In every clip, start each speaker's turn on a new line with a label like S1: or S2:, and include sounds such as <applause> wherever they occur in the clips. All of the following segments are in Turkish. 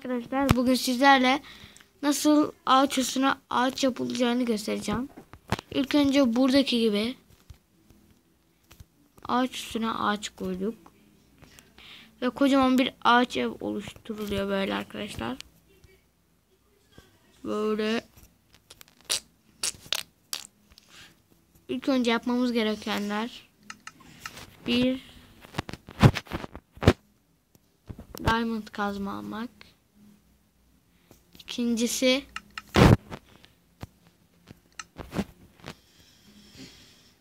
S1: Arkadaşlar bugün sizlerle nasıl ağaç üstüne ağaç yapılacağını göstereceğim. İlk önce buradaki gibi ağaç üstüne ağaç koyduk. Ve kocaman bir ağaç ev oluşturuluyor böyle arkadaşlar. Böyle İlk önce yapmamız gerekenler bir diamond kazma almak. İkincisi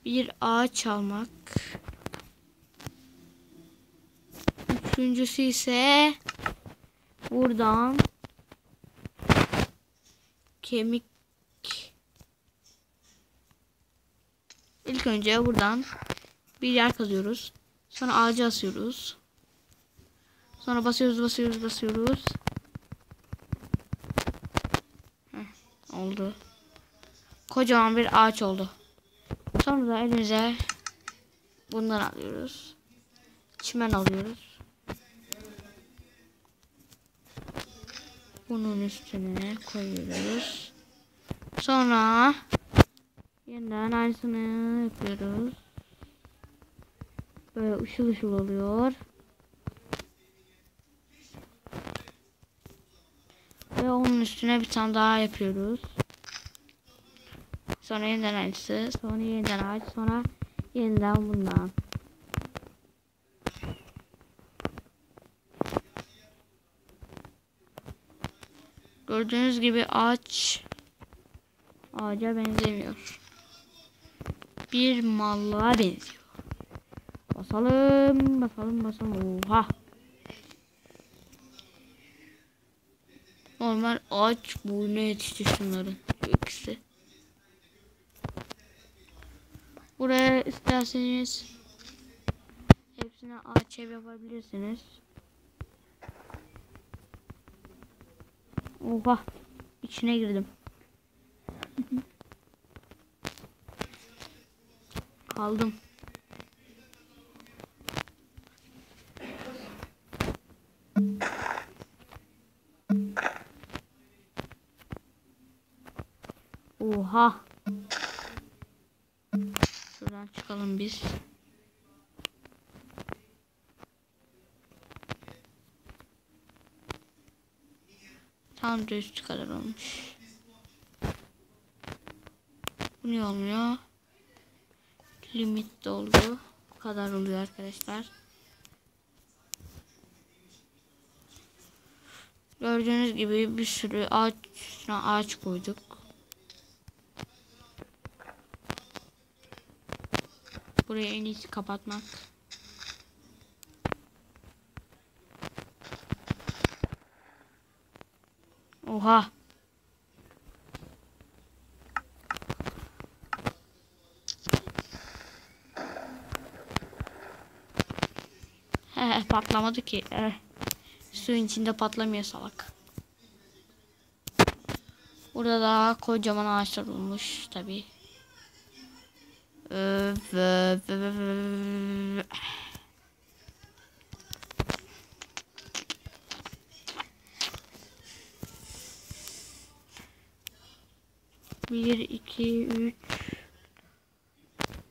S1: bir ağaç almak. Üçüncüsü ise buradan kemik İlk önce buradan bir yer kazıyoruz. Sonra ağacı asıyoruz. Sonra basıyoruz basıyoruz basıyoruz. Oldu. Kocaman bir ağaç oldu. Sonra da elimize bundan alıyoruz. Çimen alıyoruz. Bunun üstüne koyuyoruz. Sonra yeniden aynısını yapıyoruz. Böyle ışıl ışıl oluyor. Ve onun üstüne bir tane daha yapıyoruz. Sonra yeniden aynısı. Sonra yeniden ağaç. Sonra yeniden bundan. Gördüğünüz gibi ağaç ağaca benzemiyor. Bir mallığa benziyor. Basalım, basalım, basalım. Oha. Normal ağaç boyuna yetişti şunların. Şu ikisi. Buraya isterseniz hepsine ağaç ev yapabilirsiniz. Oha. içine girdim. <laughs> Kaldım. Oha. Şuradan çıkalım biz. Tam üstü kadar olmuş. Bu ne olmuyor? Limit doldu. Bu kadar oluyor arkadaşlar. Gördüğünüz gibi bir sürü ağaç ağaç koyduk. Burayı en iyisi kapatmak. Oha. He patlamadı ki. Eh. Suyun içinde patlamıyor salak. Burada da kocaman ağaçlar olmuş tabi. Bir, iki, üç,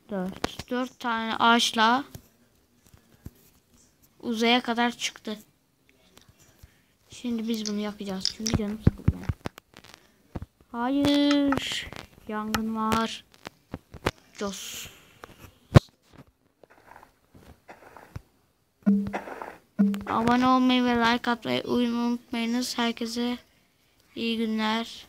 S1: dört. Dört tane ağaçla uzaya kadar çıktı. Şimdi biz bunu yakacağız. Çünkü canım sıkıldı. Hayır. Yangın var. Jos. Abone olmayı ve like atmayı unutmayınız. Herkese iyi günler.